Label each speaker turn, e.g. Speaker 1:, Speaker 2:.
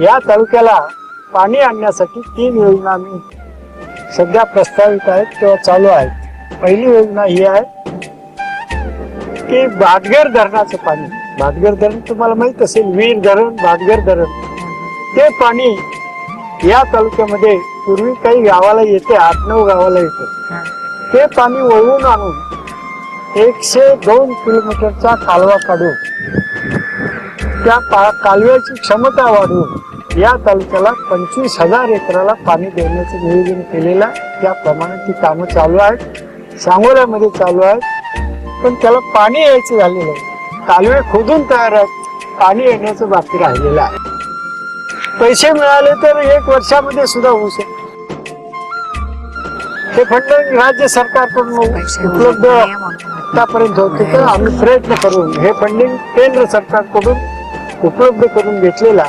Speaker 1: या. तालुक्याला पाणी आणण्यासाठी तीन योजना मी सध्या प्रस्तावित आहेत किंवा चालू आहेत. पहिली योजना ही आहे की भाटघर धरणाचं पाणी. भाटघर धरण तुम्हाला माहीत असेल वीर धरण भाटघर धरण. ते पाणी या तालुक्यामध्ये पूर्वी काही गावाला येते आठ नऊ गावाला येते. ते पाणी वळवून आणून एकशे दोन किलोमीटरचा कालवा काढून त्या कालव्याची क्षमता वाढवून या तालुक्याला पंचवीस हजार एकराला पाणी देण्याचं नियोजन केलेलं आहे. त्याप्रमाणे ती कामं चालू आहेत. सांगोल्यामध्ये चालू आहेत. पण त्याला पाणी यायचं झालेलं आहे. कालवे खोदून तयार आहेत. पाणी येण्याचं बाकी राहिलेलं आहे. पैसे मिळाले तर एक वर्षामध्ये सुद्धा होऊ शकते हे फंड राज्य सरकारकडून उपलब्ध आतापर्यंत होते. तर आम्ही प्रयत्न करून हे फंडिंग केंद्र सरकारकडून उपलब्ध करून घेतलेला